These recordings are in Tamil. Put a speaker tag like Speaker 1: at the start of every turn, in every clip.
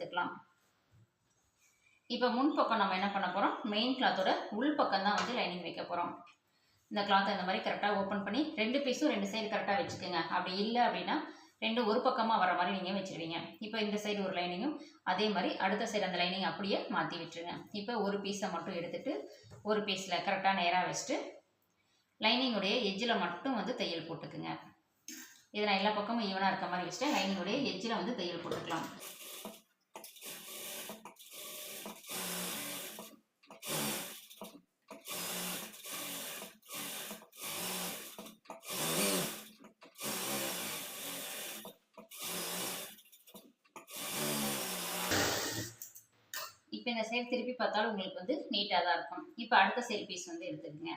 Speaker 1: எடுத்துக்கலாம். இப்போ முன் பக்கம் நம்ம என்ன பண்ண போகிறோம் மெயின் கிளாத்தோட உள் பக்கம் தான் வந்து லைனிங் வைக்க போகிறோம் இந்த கிளாத்தை இந்த மாதிரி கரெக்டாக ஓப்பன் பண்ணி ரெண்டு பீஸும் ரெண்டு சைடு கரெக்டாக வச்சுக்கோங்க. அப்படி இல்லை அப்படின்னா ரெண்டு ஒரு பக்கமாக வர மாதிரி நீங்கள் வச்சுருவீங்க. இப்போ இந்த சைடு ஒரு லைனிங்கும் அதே மாதிரி அடுத்த சைடு அந்த லைனிங் அப்படியே மாற்றி விட்டுருங்க. இப்போ ஒரு பீஸை மட்டும் எடுத்துகிட்டு ஒரு பீஸில் கரெக்டாக நேராக வச்சுட்டு லைனிங்குடைய எஜ்ஜில் மட்டும் வந்து தையல் போட்டுக்குங்க. இதை நான் எல்லா பக்கமும் ஈவனாக இருக்க மாதிரி வச்சுட்டு லைனிங்குடைய எஜ்ஜில் வந்து தையல் போட்டுக்கலாம். இப்போ இந்த சைடு திருப்பி பார்த்தாலும் உங்களுக்கு வந்து நீட்டாக தான் இருக்கும். இப்போ அடுத்த சைடு பீஸ் வந்து எடுத்துக்கோங்க.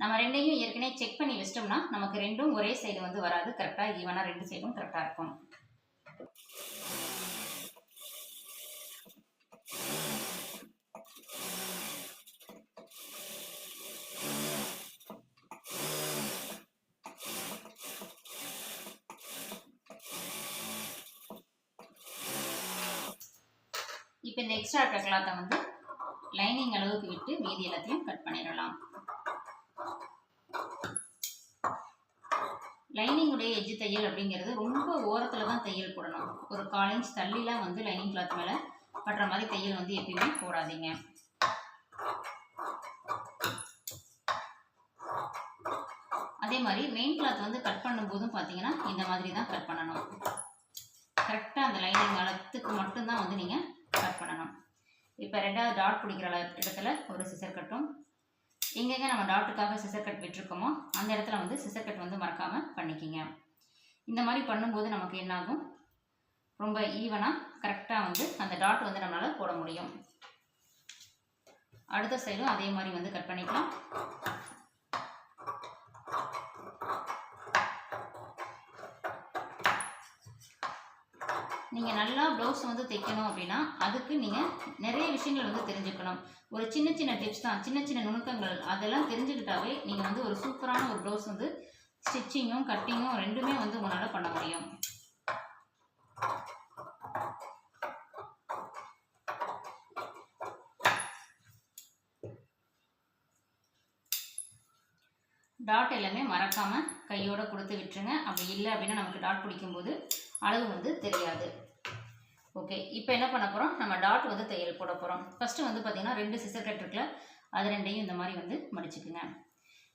Speaker 1: நம்ம ரெண்டையும் ஏற்கனவே செக் பண்ணி வச்சிட்டோம்னா நமக்கு ரெண்டும் ஒரே சைடு வந்து வராது. கரெக்டாக ஈவனாக ரெண்டு சைடும் கரெக்டாக இருக்கும். இப்போ இந்த எக்ஸ்ட்ரா இருக்க கிளாத்தை வந்து லைனிங் அளவுக்கு விட்டு மீதி எல்லாத்தையும் கட் பண்ணிடலாம். லைனிங்குடைய எஜ்ஜு தையல் அப்படிங்கிறது ரொம்ப ஓரத்தில் தான் தையல் போடணும். ஒரு கால் இன்ச் தள்ளிலாம் வந்து லைனிங் கிளாத் மேலே படுற மாதிரி தையல் வந்து எப்பயுமே போடாதீங்க. அதே மாதிரி மெயின் கிளாத் வந்து கட் பண்ணும்போதும் பார்த்தீங்கன்னா இந்த மாதிரி தான் கட் பண்ணணும் கரெக்டாக அந்த லைனிங் அளத்துக்கு மட்டும்தான் வந்து நீங்கள் கட் பண்ணணும். இப்போ ரெண்டாவது டாட் பிடிக்கிற இடத்துல ஒரு சிசர் கட்டும் எங்கெங்கே நம்ம டாட்டுக்காக சிசர் கட் விட்டுருக்கோமோ அந்த இடத்துல வந்து சிசர் கட் வந்து மறக்காமல் பண்ணிக்கிங்க. இந்த மாதிரி பண்ணும்போது நமக்கு என்னாகும்? ரொம்ப ஈவனாக கரெக்டாக வந்து அந்த டாட் வந்து நம்மளால் போட முடியும். அடுத்த சைடும் அதே மாதிரி வந்து கட் பண்ணிக்கலாம். நீங்கள் நல்லா ப்ளவுஸ் வந்து தைக்கணும் அப்படின்னா அதுக்கு நீங்கள் நிறைய விஷயங்கள் வந்து தெரிஞ்சுக்கணும். ஒரு சின்ன சின்ன டிப்ஸ் தான் சின்ன சின்ன நுணுக்கங்கள் அதெல்லாம் தெரிஞ்சுக்கிட்டாவே நீங்கள் வந்து ஒரு சூப்பரான ஒரு ப்ளவுஸ் வந்து ஸ்டிச்சிங்கும் கட்டிங்கும் ரெண்டுமே வந்து உங்களால் பண்ண முடியும். டாட் எல்லாமே மறக்காமல் கையோடு கொடுத்து விட்டுருங்க. அப்படி இல்லை அப்படின்னா நமக்கு டாட் பிடிக்கும்போது அளவு வந்து தெரியாது. ஓகே இப்போ என்ன பண்ண போகிறோம் நம்ம டாட் வந்து தையல் போட போகிறோம் ஃபஸ்ட்டு வந்து பார்த்திங்கன்னா ரெண்டு சிசர் கட் இருக்குல்ல அது ரெண்டையும் இந்த மாதிரி வந்து மடிச்சுக்குங்க.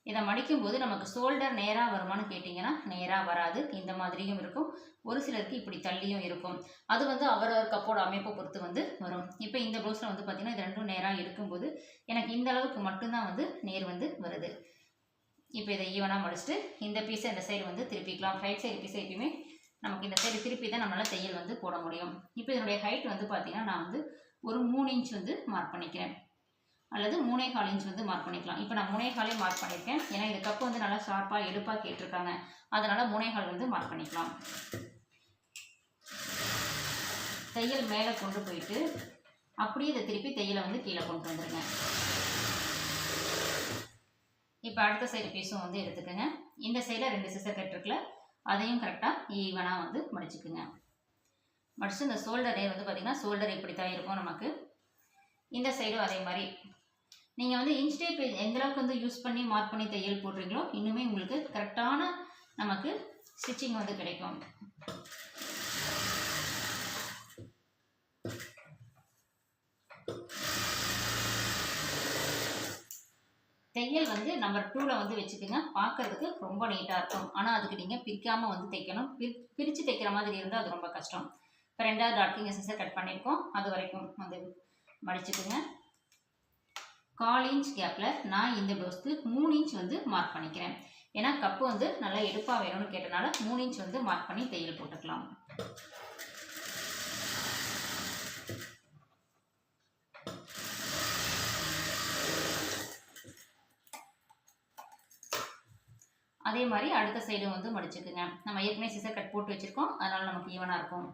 Speaker 1: இதை மடிக்கும்போது நமக்கு ஷோல்டர் நேராக வருமான்னு கேட்டிங்கன்னா நேராக வராது. இந்த மாதிரியும் இருக்கும். ஒரு சிலருக்கு இப்படி தள்ளியும் இருக்கும். அது வந்து அவரவர் கப்போட அமைப்பை பொறுத்து வந்து வரும். இப்போ இந்த ப்ளவுஸில் வந்து பார்த்திங்கன்னா இது ரெண்டும் நேராக இருக்கும்போது எனக்கு இந்த அளவுக்கு மட்டும்தான் வந்து நேர் வந்து வருது. இப்போ இதை ஈவனாக மடிச்சுட்டு இந்த பீஸை இந்த சைடு வந்து திருப்பிக்கலாம். ரைட் சைடு பீஸை எப்பயுமே நமக்கு இந்த சைடு திருப்பி தான் நம்மளால் தையல் வந்து போட முடியும். இப்போ இதனுடைய ஹைட் வந்து பார்த்தீங்கன்னா நான் வந்து ஒரு மூணு இன்ச் வந்து மார்க் பண்ணிக்கிறேன். அல்லது மூணே கால் இன்ச் வந்து மார்க் பண்ணிக்கலாம். இப்போ நான் மூணே காலே மார்க் பண்ணியிருக்கேன். ஏன்னா இந்த கப்பு வந்து நல்லா ஷார்ப்பாக எடுப்பாக கேட்டிருக்காங்க. அதனால் மூணே கால் வந்து மார்க் பண்ணிக்கலாம். தையல் மேலே கொண்டு போயிட்டு அப்படியே இதை திருப்பி தையலை வந்து கீழே கொண்டு வந்துடுங்க இப்போ அடுத்த சைடு பீஸும் வந்து எடுத்துக்கோங்க. இந்த சைடில் ரெண்டு சிசர் கட் அதையும் கரெக்டாக ஈவனாக வந்து மடிச்சுக்குங்க. மடித்து இந்த ஷோல்டரே வந்து பார்த்திங்கன்னா ஷோல்டர் இப்படி தான் இருக்கும் நமக்கு. இந்த சைடும் அதே மாதிரி. நீங்கள் வந்து இன்ச் டேப் எந்த அளவுக்கு வந்து யூஸ் பண்ணி மார்க் பண்ணி தையல் போடுறீங்களோ இன்னுமே உங்களுக்கு கரெக்டான நமக்கு ஸ்டிச்சிங் வந்து கிடைக்கும். தையல் வந்து நம்பர் டூவில் வந்து வச்சுக்கோங்க. பார்க்கறதுக்கு ரொம்ப நீட்டாக இருக்கும். ஆனால் அதுக்கு நீங்கள் பிரிக்காமல் வந்து தைக்கணும். பிரி பிரித்து தைக்கிற மாதிரி இருந்தால் அது ரொம்ப கஷ்டம். இப்போ ரெண்டாவது டாட்டிங் எஸ்எஸ்ஸை கட் பண்ணியிருக்கோம் அது வரைக்கும் வந்து மடிச்சுக்கோங்க. கால் இன்ச் கேப்பில் நான் இந்த ப்ளவுஸ்க்கு மூணு இன்ச் வந்து மார்க் பண்ணிக்கிறேன். ஏன்னா கப்பு வந்து நல்லா எடுப்பாக வேணும்னு கேட்டனால மூணு இன்ச் வந்து மார்க் பண்ணி தையல் போட்டுக்கலாம். அதே மாதிரி அடுத்த சைடும் வந்து மடிச்சுக்குங்க. நம்ம ஏற்கனவே சிசர் கட் போட்டு வச்சுருக்கோம். அதனால் நமக்கு ஈவனாக இருக்கும்.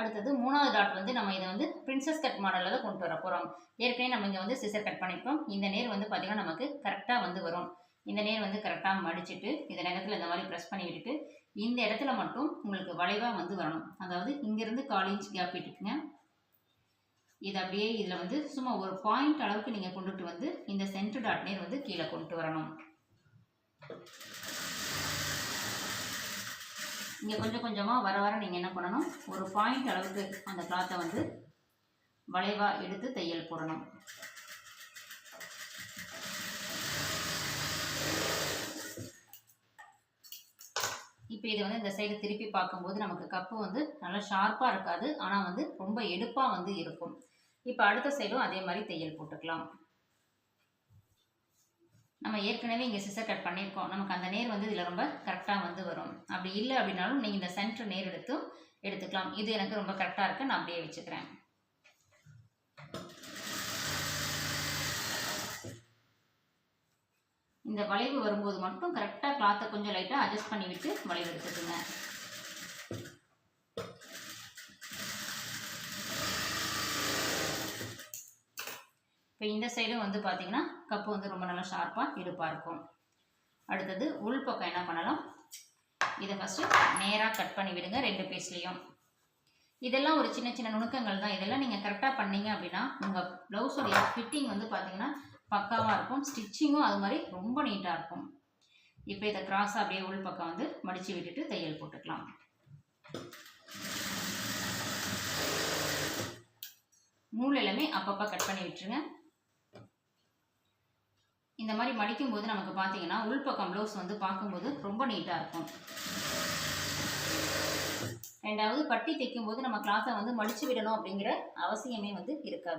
Speaker 1: அடுத்தது மூணாவது டாட் வந்து நம்ம இதை வந்து பிரின்சஸ் கட் மாடலில் தான் கொண்டு வர போகிறோம் ஏற்கனவே நம்ம இங்கே வந்து சிசர் கட் பண்ணியிருக்கோம் இந்த நேர் வந்து பார்த்திங்கன்னா நமக்கு கரெக்டாக வந்து வரும். இந்த நேர் வந்து கரெக்டாக மடிச்சுட்டு இந்த நேரத்தில் இந்த மாதிரி ப்ரெஸ் பண்ணி விட்டுட்டு இந்த இடத்துல மட்டும் உங்களுக்கு வளைவாக வந்து வரணும். அதாவது இங்கேருந்து கால் இன்ச் கேப் விட்டுக்குங்க இது அப்படியே இதில் வந்து சும்மா ஒரு பாயிண்ட் அளவுக்கு நீங்கள் கொண்டுட்டு வந்து இந்த சென்டர் டாட் நேர் வந்து கீழே கொண்டு வரணும். இங்கே கொஞ்சம் கொஞ்சமாக வர வர நீங்கள் என்ன பண்ணணும்? ஒரு பாயிண்ட் அளவுக்கு அந்த கிளாத்தை வந்து வளைவாக எடுத்து தையல் போடணும். இப்போ இதை வந்து இந்த சைடு திருப்பி பார்க்கும்போது நமக்கு கப்பு வந்து நல்லா ஷார்ப்பாக இருக்காது. ஆனால் வந்து ரொம்ப எடுப்பாக வந்து இருக்கும். இப்போ அடுத்த சைடும் அதே மாதிரி தையல் போட்டுக்கலாம். நம்ம ஏற்கனவே இங்கே சிசர் கட் பண்ணியிருக்கோம். நமக்கு அந்த நேர் வந்து இதில் ரொம்ப கரெக்டாக வந்து வரும். அப்படி இல்லை அப்படின்னாலும் நீங்கள் இந்த சென்டர் நேர் எடுத்து எடுத்துக்கலாம். இது எனக்கு ரொம்ப கரெக்டாக இருக்குது நான் அப்படியே வச்சுக்கிறேன். இந்த வளைவு வரும்போது மட்டும் கரெக்டாக கிளாத்தை கொஞ்சம் லைட்டாக அட்ஜஸ்ட் பண்ணி விட்டு வளைவு எடுத்துக்கோங்க. இப்போ இந்த சைடும் வந்து பார்த்தீங்கன்னா கப்பு வந்து ரொம்ப நல்லா ஷார்ப்பாக இடுப்பாக இருக்கும். அடுத்தது உள் பக்கம் என்ன பண்ணலாம்? இதை ஃபஸ்ட்டு நேராக கட் பண்ணி விடுங்க ரெண்டு பீஸ்லேயும் இதெல்லாம் ஒரு சின்ன சின்ன நுணுக்கங்கள் தான். இதெல்லாம் நீங்கள் கரெக்டாக பண்ணீங்க அப்படின்னா உங்கள் ப்ளவுஸோடைய ஃபிட்டிங் வந்து பார்த்தீங்கன்னா பக்காவாக இருக்கும். ஸ்டிச்சிங்கும் அது மாதிரி ரொம்ப நீட்டாக இருக்கும். இப்போ இதை கிராஸாக அப்படியே உள் பக்கம் வந்து மடித்து விட்டுட்டு தையல் போட்டுக்கலாம். நூல் எல்லாமே அப்பப்போ கட் பண்ணி விட்டுருங்க. இந்த மாதிரி மடிக்கும் போது நமக்கு பார்த்தீங்கன்னா உள்பக்கம் ப்ளவுஸ் வந்து பார்க்கும்போது ரொம்ப நீட்டாக இருக்கும். ரெண்டாவது பட்டி தைக்கும் போது நம்ம கிளாத்தை வந்து மடிச்சு விடணும் அப்படிங்கிற அவசியமே வந்து இருக்காது.